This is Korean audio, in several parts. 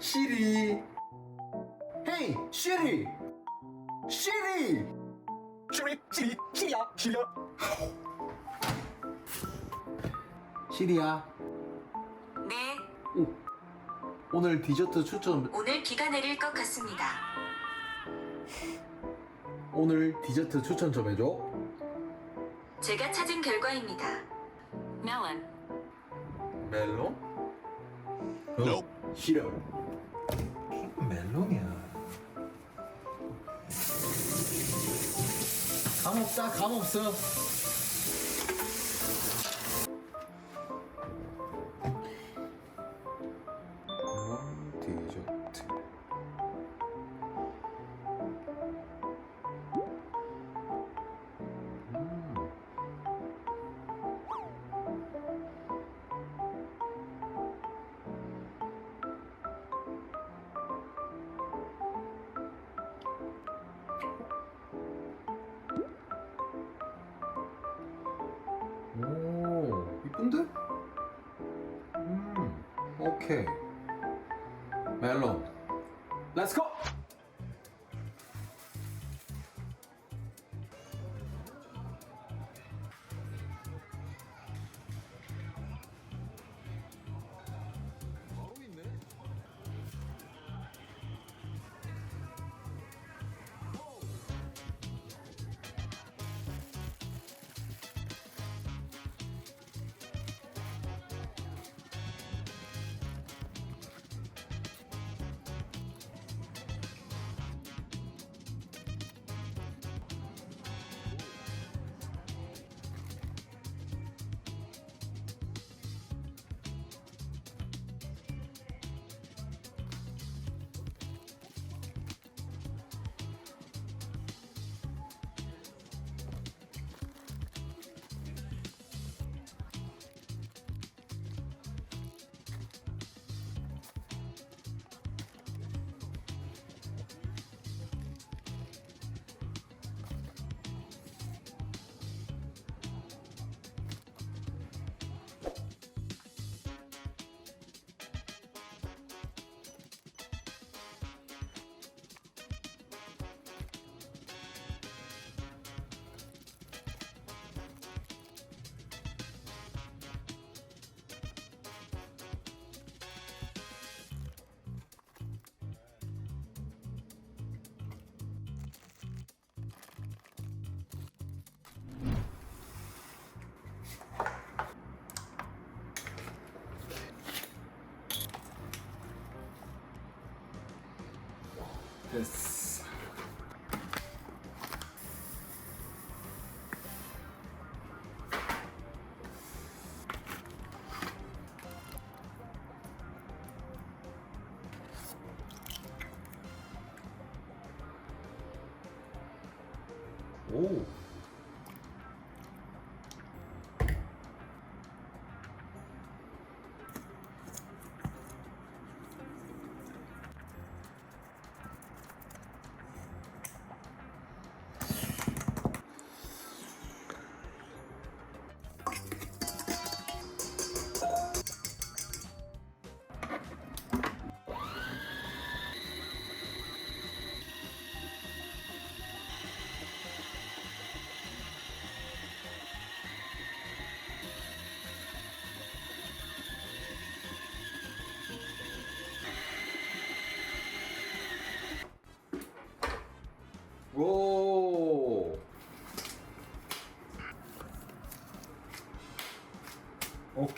시리. 헤이, 시리. 시리. 시리 시리 시리야 시리야 시리야. 네, 오. 오늘 디저트 추천. 오늘 비가 내릴 것 같습니다. 오늘 디저트 추천 좀 해줘. 제가 찾은 결과입니다. 멜론, 멜론? 어, 싫어. 멜론이야. 감 없다, 감 없어. 됐어. 오. 오.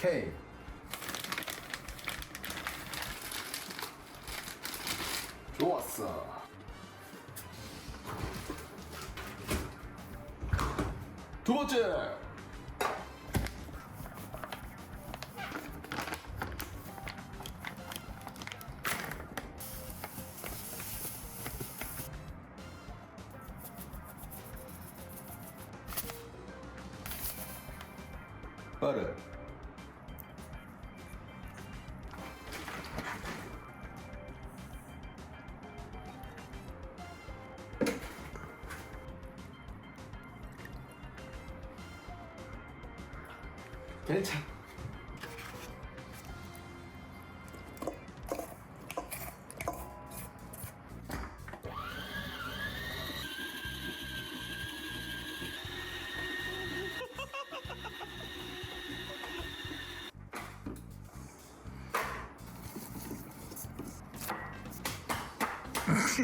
오케이. 좋았어. 두 번째.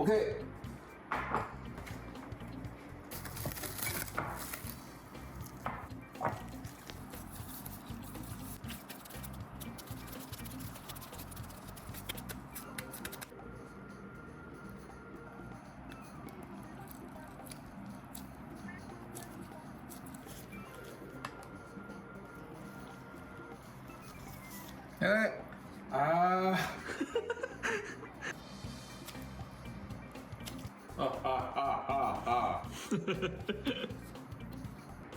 오 아, 아, 아, 아,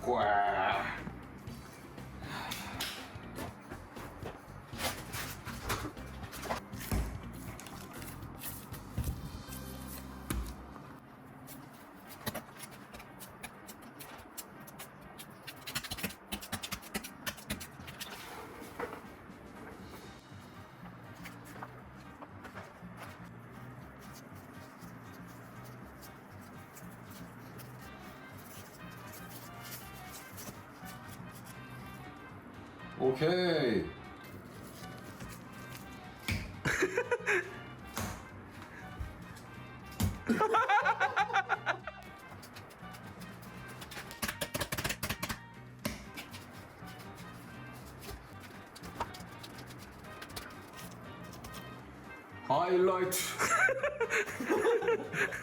아. 하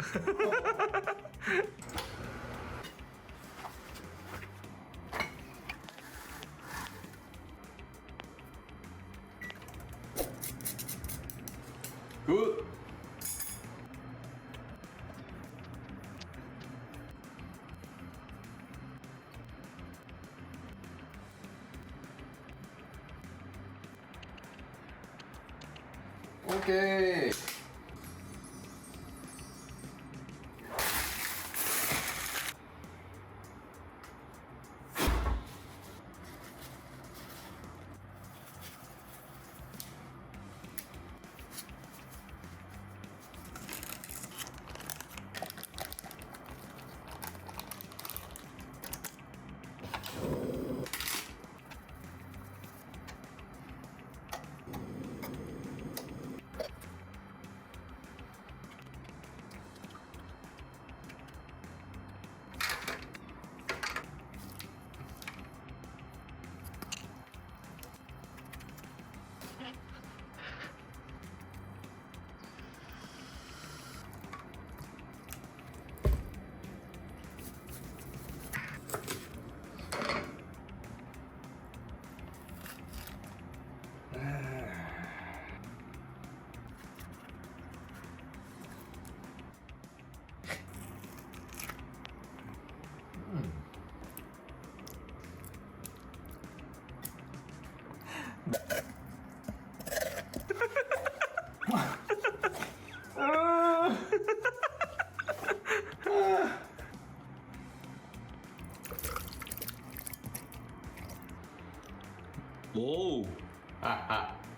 굿. 오케이. 오.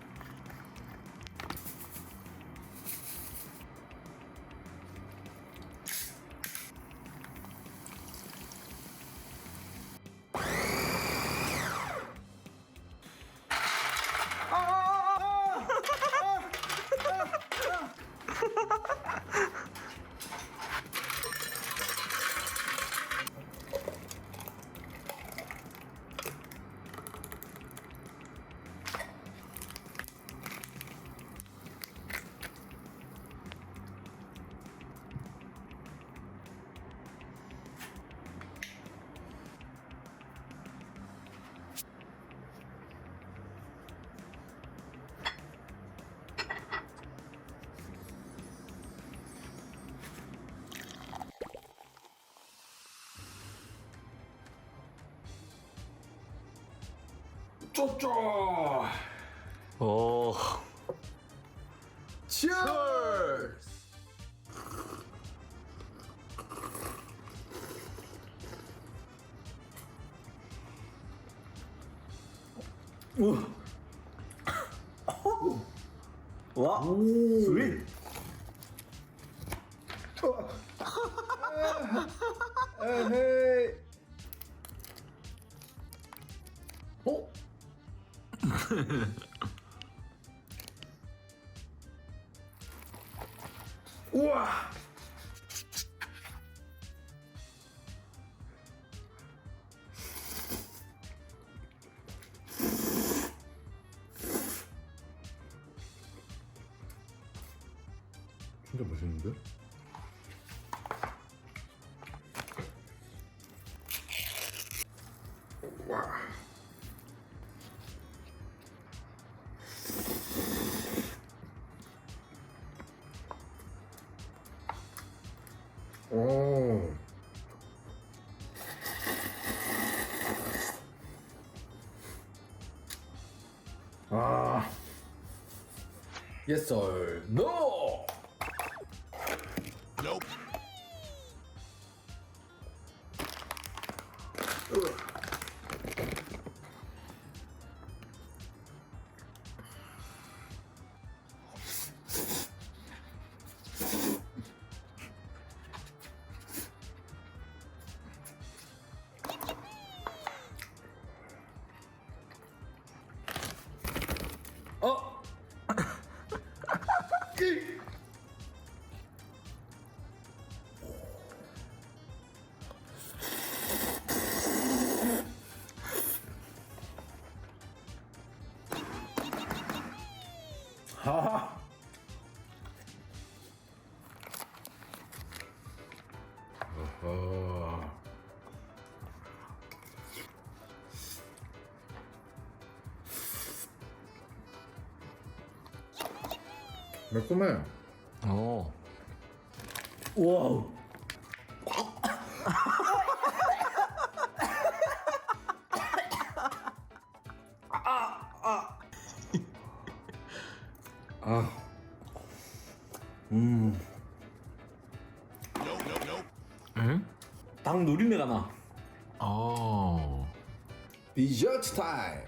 쪼쪼. 오. 우와. 아. Yes or no? 하. 어허. 매콤해. 오. 와우. 응? 닭 누린내가 나. 오. 디저트 타임.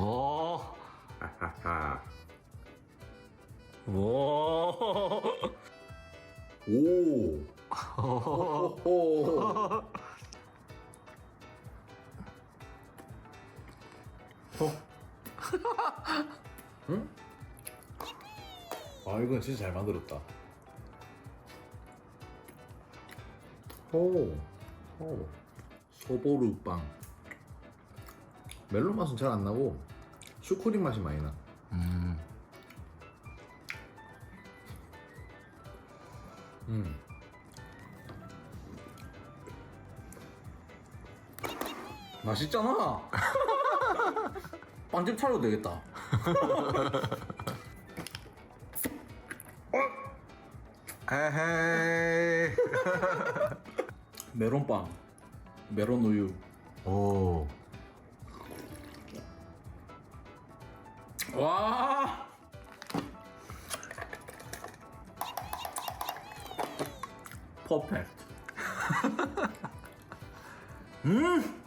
오. 하하. 오. 오. 오. 응? 아 이건 진짜 잘 만들었다. 오. 오. 소보루 빵. 멜론 맛은 잘 안 나고 슈크림 맛이 많이 나. 음. 음. 맛있잖아. 빵집 차려도 되겠다. 에헤이. 메론빵, 메론 우유. 오. 와. 퍼펙트. 음!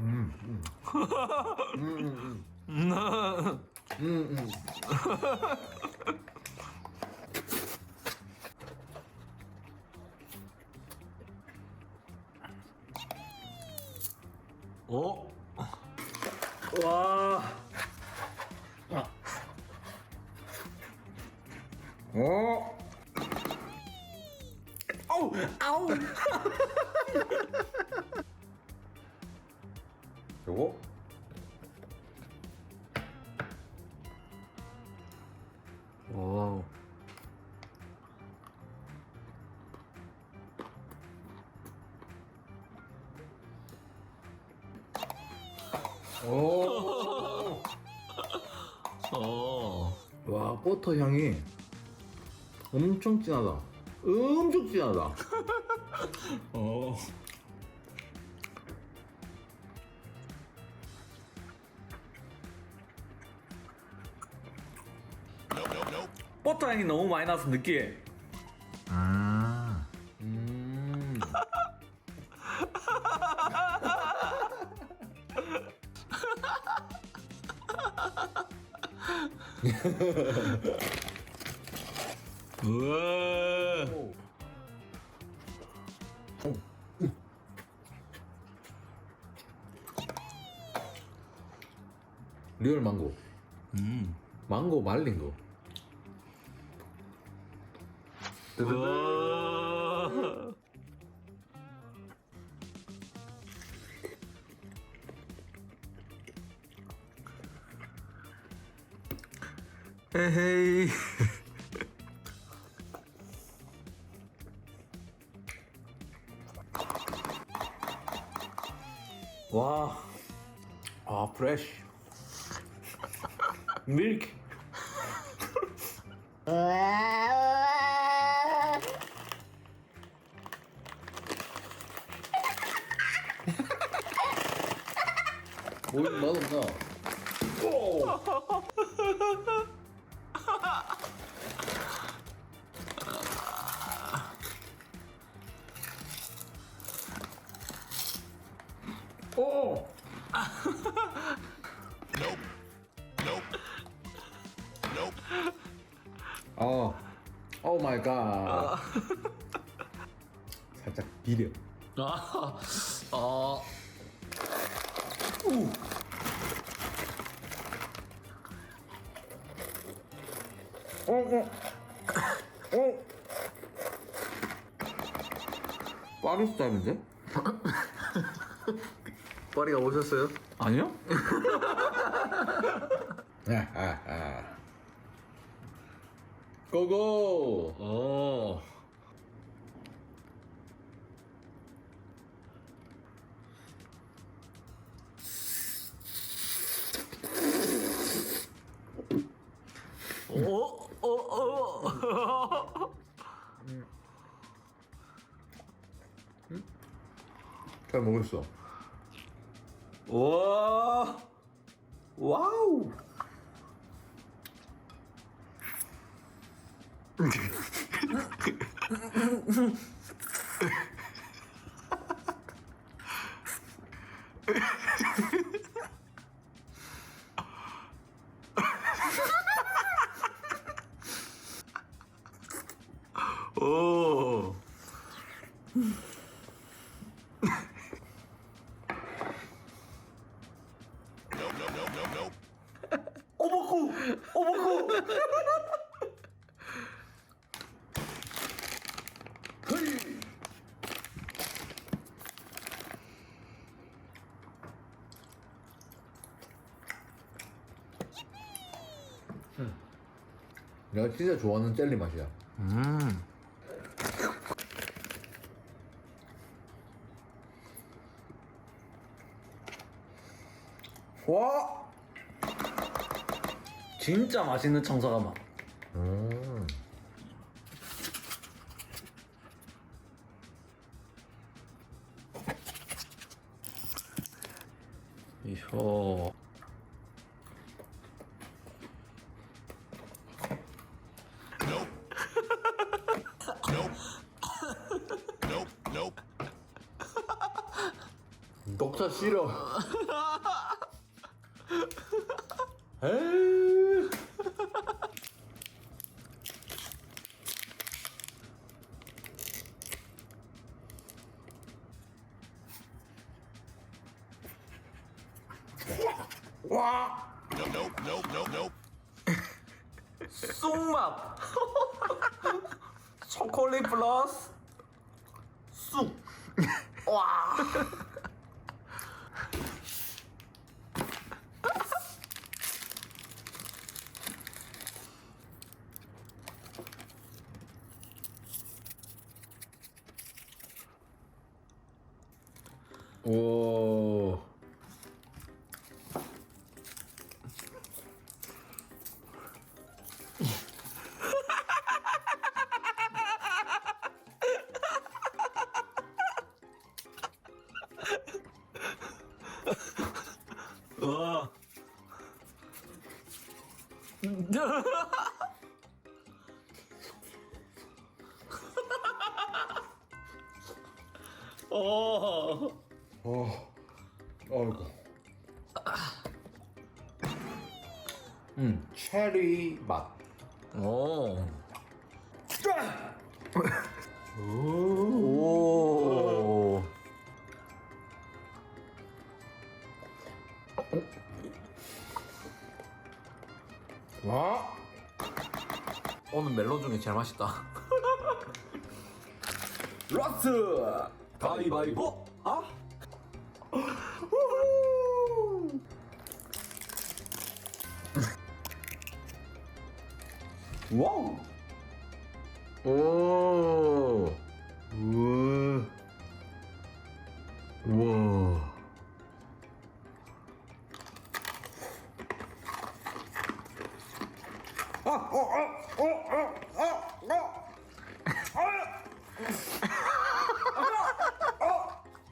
음, 음. 음. 음. 음. 음. 음. 음. 음, 오. 어. 와 버터 향이 엄청 진하다. 엄청 진하다. 어. 버터 향이 너무 많이 나서 느끼해. 우와. 리얼 망고. 음. 망고 말린 거. 우와. 에헤이. 와. 아, 프레쉬. 밀크. 뭐 맛없나? 비려. 아. 어. 어, 어. 어. 파리 스타일인데? 파리가 오셨어요? 아니요? 아, 아, 아. 고고! 어. 어? 먹었어. 와. 와우. 오. 오버쿠! 오버쿠! 내가 진짜 좋아하는 젤리 맛이야. 음. 와! 진짜 맛있는 청사과 맛. 음. 똑 버터 싫어. 에이. 오. 와. 체리 맛. 오. 오. 와, 오늘 멜론 중에 제일 맛있다. 라스 가위바위보. 아? 와우.